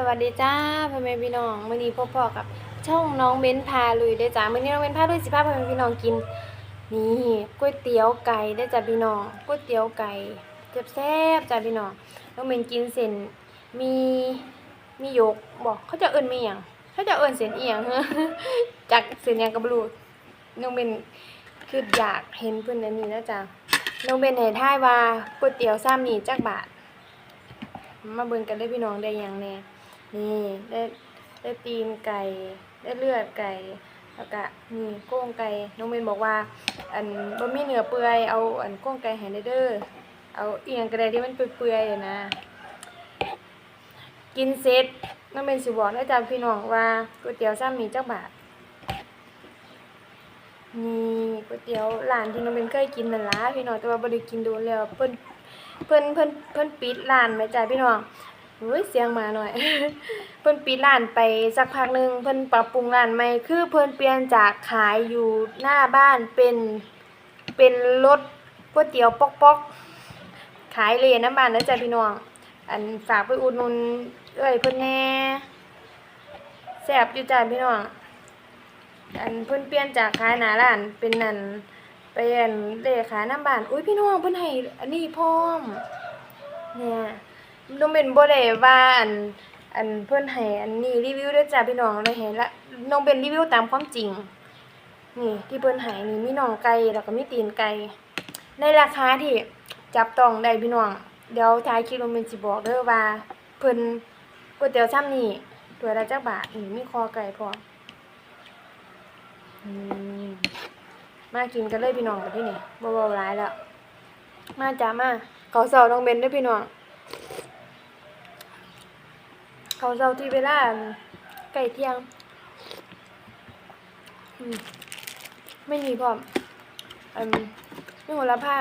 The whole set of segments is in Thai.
สวัสดีจ้าพ่อแม่พี่น้องมื้อนี้พ่อพ่อกับช่องน้องเบ้นพาลุยได้จ้ามื้อนี้น้องเบ้นพาลุยสิพาพ่อแม่พี่น้องกินนี่ก๋วยเตี๋ยวไก่ได้จ้าพี่น้องก๋วยเตี๋ยวไก่แซ่บๆจ้าพี่น้องน้องเบ้นกินเส้นมีมีหยกบอกเขาจะเอิ้นมีหยังเขาจะเอิ้นเส้นอีหยังจากเส้นยังก็บ่รู้น้องเบ้นคืออยากเห็นเพิ่นอันนี้นะจ้าน้องเบ้นให้ทายว่าก๋วยเตี๋ยวซ้ำนี่จักบาทมาเบิ่งกันได้พี่น้องได้หยังแน่ นี่ได้ได้ตีนไก่ได้เลือดไก่แล้วก็นี่ก้งไก่น้องเมนบอกว่า อันบ่มีเนื้อเปื่อยเอาอันก้งไก่ให้ได้เด้อเอาเอียงก็ไดที่มันเปื่อยๆนะ กินเสร็จน้องเมนสิบอกให้จำพี่น้องว่าก๋วยเตี๋ยวซ้ำมีจักบาทนี่ก๋วยเตี๋ยวร้านที่น้องเมนเคยกินนั่นละพี่น้องแต่ว่าบ่ได้กินโดนแล้วเพิ่นเพิ่นเพิ่นเพิ่นปิดร้านแม่จ้าพี่น้อง อุ้ยเสียงมาหน่อย เพิ่นปิดร้านไปสักพักหนึ่งเพิ่นปรับปรุงร้านใหม่คือเพิ่นเปลี่ยนจากขายอยู่หน้าบ้านเป็นเป็นรถก๋วยเตี๋ยวป๊อกๆ ขายเลยน้ำบ้านนะจ้าพี่น้อง อันฝากไปอุดหนุนเอ้ยเพิ่นแน่แซ่บอยู่จ้าพี่น้องอันเพิ่นเปลี่ยนจากขายหน้าร้านเป็นนั่นไปอันเลขายน้ำบ้านอุ้ยพี่น้องเพิ่นให้อันนี้พร้อมเนี่ย น้องเบนบ่ได้ว่าอันอันเพิ่อนให้อันนี้รีวิวด้อจ้ะพี่น้องเลยเห็นละน้องเบนรีวิวตามความจริง นี่ที่เพิ่อนให้นี่มีน่องไก่แล้วก็มีตีนไก่ในราคาที่จับต้องได้พี่น้องเดี๋ยวท้ายคลิปน้องเบนสิบอกเด้อว่าเพิ่นก๋วยเตี๋ยวซ้ำนี่ตัวละจักบาทนี่มีคอไก่พร้อมมากินกันเลยพี่น้องกันที่นี่บ่บ่ร้ายแล้ว มาจ้ามาเขาเสาน้องเบนด้วยพี่น้อง เขาเสาที่เวลาไก่เที่ยงมไม่มีพร้อมอืมมีหัวละผ้า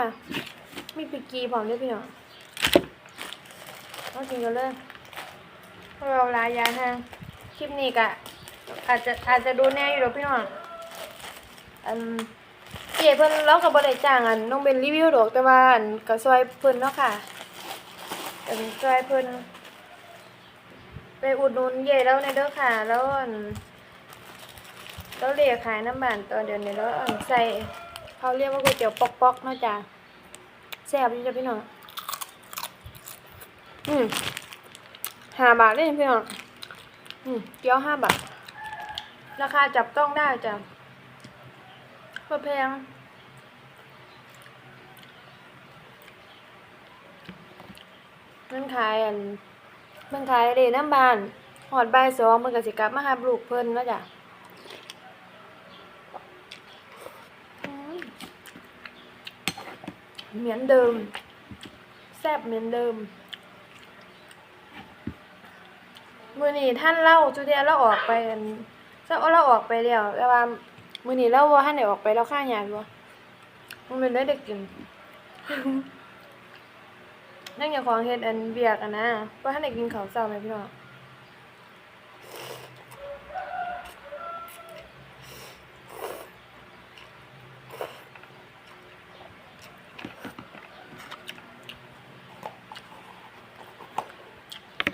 มีปิกกีพร้อมด้วยพี่น้องมากินกันเลยเพราะเราลายยาฮะคลิปนี้กะอาจจะอาจจะดูแน่อยู่หรอกพี่น้องอืมเจ้เพิ่นเราก็บ่ได้จ้างอันน้องเบนรีวิวดอกแต่ว่าอันก็ซอยเพิ่นเนาะค่ะอันซอยเพิ่น ไปอุดหนุนเย่แล้วในเด้อค่ะ แล้วอันแล้วเรียกขายน้ำบานตอนเดือนนี้แล้วอันใส่เขาเรียกว่าก๋วยเตี๋ยวปอกๆเนะจ้ะแซ่บอยู่จ้ะพี่น้องอืมห้าบาทเลยพี่น้องอืมเกี๊ยวห้าบาทราคาจับต้องได้จ้ะบ่แพงมันขายอัน มันขายเดน้ำบานหอดบ่ายสองมันก็สิกลับมาหาลูกเพิ่นนาะจ้ะเหมือนเดิม แซ่บเหมือนเดิมมือนี้ท่านเล่าจุเดียเราออกไปอันเจ้าเราออกไปแล้วแต่ว่ามือนี้เราบ่าทันได้ออกไปเราค่างานบ่มันเป็นได้ได้กิน นั่งอย่างของเฮ็ดอันเบียกอันนะบ่าทันได้กินข้าวเช้าแม่พี่น้อง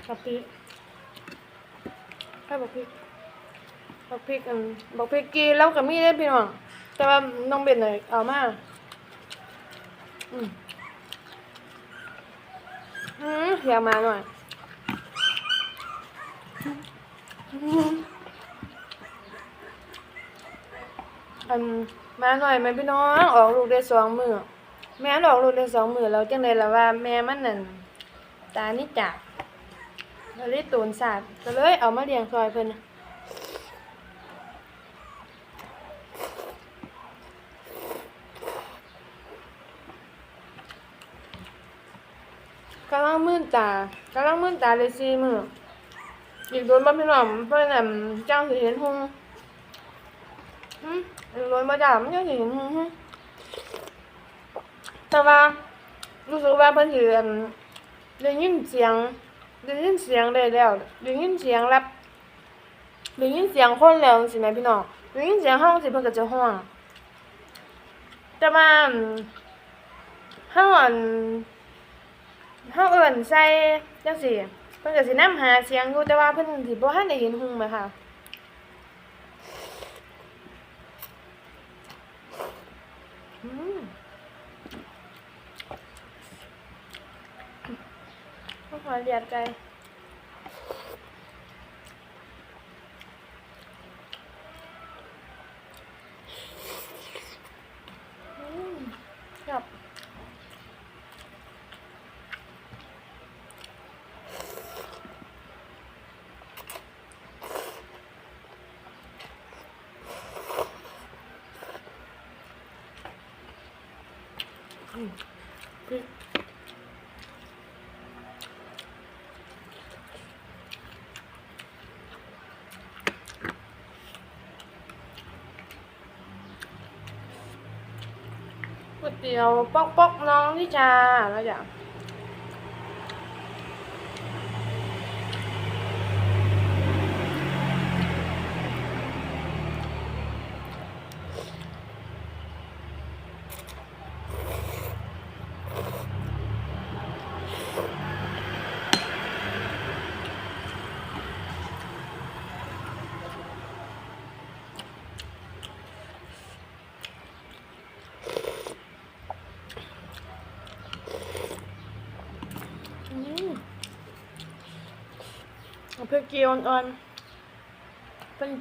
กับพริกให้บอกพริกบักพริกอันบักพริกกีแล้วก็มีได้พี่น้องแต่ว่าน้องเบ็ดหนเลยเอามาอืม อืมอยากมาหน่อยอืมอันมาหน่อยไหมพี่น้องออกลูกได้สองมือแม่ออกลูกได้สองมือเราจังเลยละว่า แม่มันนั่นตานี่จักแล้วเลยตูนสาดก็เลยเอามาเลี้ยงซอยเพิ่นน่ะ กำ ลังมื่นตากำลังมื่นตาเลยสี่มืออีกโดนบ่พี่น้องเพิ่นน่ะจ้างสิเห็นหงหึอีกโดนบ่จ้ามันจังสิเห็นหงหึแต่ว่ารู้สึกว่าเพิ่นสิอันได้ยินเสียงได้ยินเสียงได้แล้วได้ยินเสียงรับได้ยินเสียงคนแล้วจังซี่พี่น้องได้ยินเสียงเฮาสิเพิ่นก็จะฮ้องแต่ว่าอันเฮาอัน เฮาเอิ้นใส่จังซี่เพิ่นก็สินำหาเสียงอยู่แต่ว่าเพิ่นสิบ่ทันได้เห็นหุ่งไหมค่ะอืมขอเรียดใจอืมครับ ก๋วยเตี๋ยวป๊อกป๊อกน้องนิชาแล้วอย่างอืมเอาเพื่อกีอ่อนๆเป็น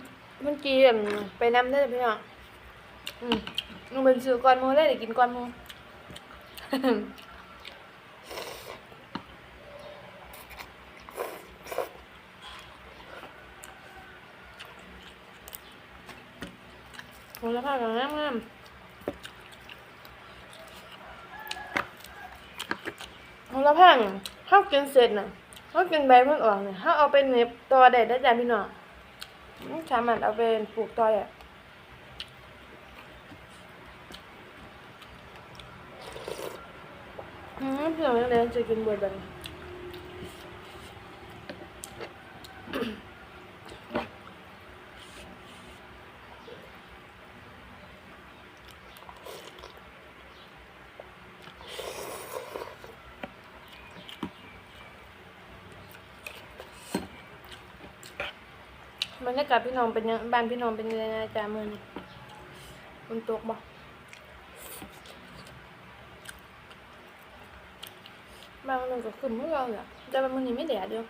เป็นกีแบบไปนำได้เลยพี่น้องอืมหนูเป็นซื้อก่อนมูได้หรือกินก่อนมูโอ้แล้วผักงามงามโอ้แล้วผักข้าวกินเสร็จน่ะ ข้าวกินใบมันออกเนี่ยถ้าเอาไปเน็บต่อได้ได้จ้ะพี่น้องอืมสามารถเอาไปปลูกต่ออะอืมพี่น้องยังเรียนจะกินบิดแบบนี้ บรรยากาศพี่น้องเป็นยังบ้านพี่น้องเป็นยังไงจ้ามือนี้ฝนตกบ่บางวันก็ขึ้นเมื่อเราแหละแต่บางวันนี้ไม่แดดเดียว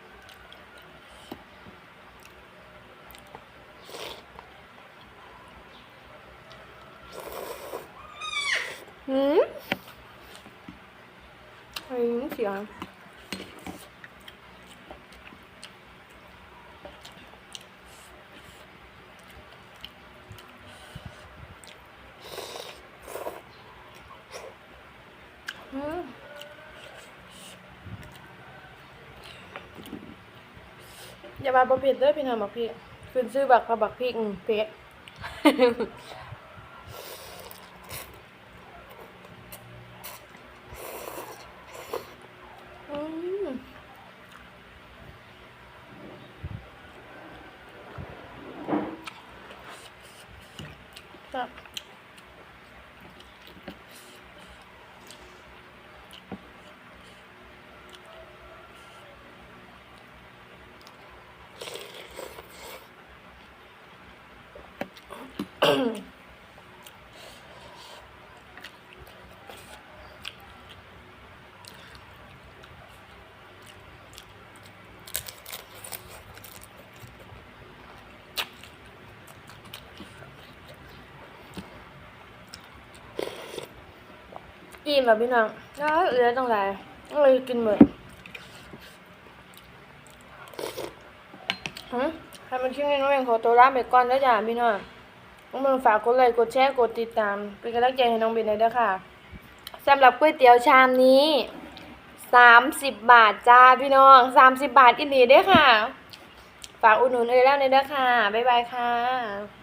หืมเฮ้ยเสียง อืม อย่ามาประเภทเด้อพี่น้องบักพริกขึ้นซื้อบักพะบบักพริกอืมเผ็ด อืมครับ อิ่มแบบพี่น้องแล้วเหลือตรงไหนเลยกินหมดหืมใครมันชื่นี้น้องเองขอตัวลาไปก่อนแล้วจ้ะพี่น้อง น้องเมืองฝากกดไลค์กดแชร์กดติดตาม เป็นกำลังใจให้น้องเบนเลยเด้อค่ะสำหรับก๋วยเตี๋ยวชามนี้สามสิบบาทจ้าพี่น้องสามสิบบาทอินดีเด้อค่ะ ฝากอุดหนุนเลยแล้วในเด้อค่ะ บ๊ายบายค่ะ